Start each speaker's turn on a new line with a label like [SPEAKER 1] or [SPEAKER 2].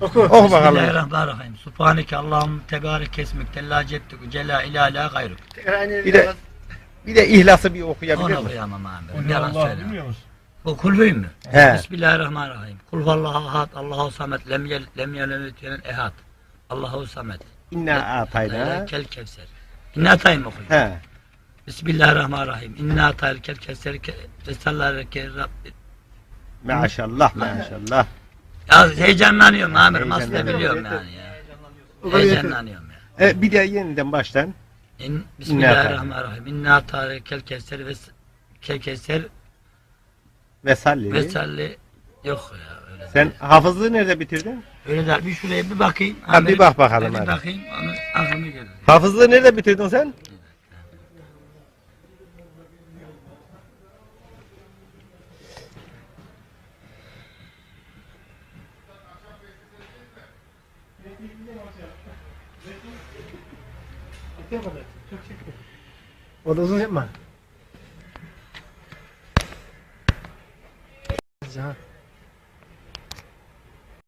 [SPEAKER 1] Oku.
[SPEAKER 2] Bakalım.
[SPEAKER 3] Bismillahirrahmanirrahim. Subhaneke Allahum tebarek kesmek tella ceddük cela ilahe gayruk.
[SPEAKER 2] Bir de bir de ihlası bir okuyabilir
[SPEAKER 3] Onu
[SPEAKER 2] misin?
[SPEAKER 3] okuyamam abi. Yalan
[SPEAKER 1] bilmiyor musun?
[SPEAKER 3] Bu kulhuyum mu?
[SPEAKER 2] He.
[SPEAKER 3] Bismillahirrahmanirrahim. Kul huvallahu ahad, Allahu samet, lem yel, lem ve lem ehad. Allahu samet.
[SPEAKER 2] İnna atayna.
[SPEAKER 3] Kel kevser. İnna atayım okuyun.
[SPEAKER 2] He.
[SPEAKER 3] Bismillahirrahmanirrahim. İnna atayl kel kevser Rabbi.
[SPEAKER 2] Maşallah maşallah.
[SPEAKER 3] Ya heyecanlanıyorum amirim. Aslında biliyorum yani ya. Heyecanlanıyorum ya.
[SPEAKER 2] E, bir de yeniden baştan.
[SPEAKER 3] İn, Bismillahirrahmanirrahim. İnna atayl kel kevser ve kel kevser
[SPEAKER 2] Ve salli.
[SPEAKER 3] ve salli. Yok ya öyle.
[SPEAKER 2] Sen hafızlığı nerede bitirdin?
[SPEAKER 3] Öyle der. Bir şuraya bir bakayım.
[SPEAKER 2] Ha, bir bak bakalım
[SPEAKER 3] Bir
[SPEAKER 2] hadi.
[SPEAKER 3] bakayım. Onu aklıma gelir.
[SPEAKER 2] Hafızlığı nerede bitirdin sen?
[SPEAKER 1] O da uzun yapma. Ha.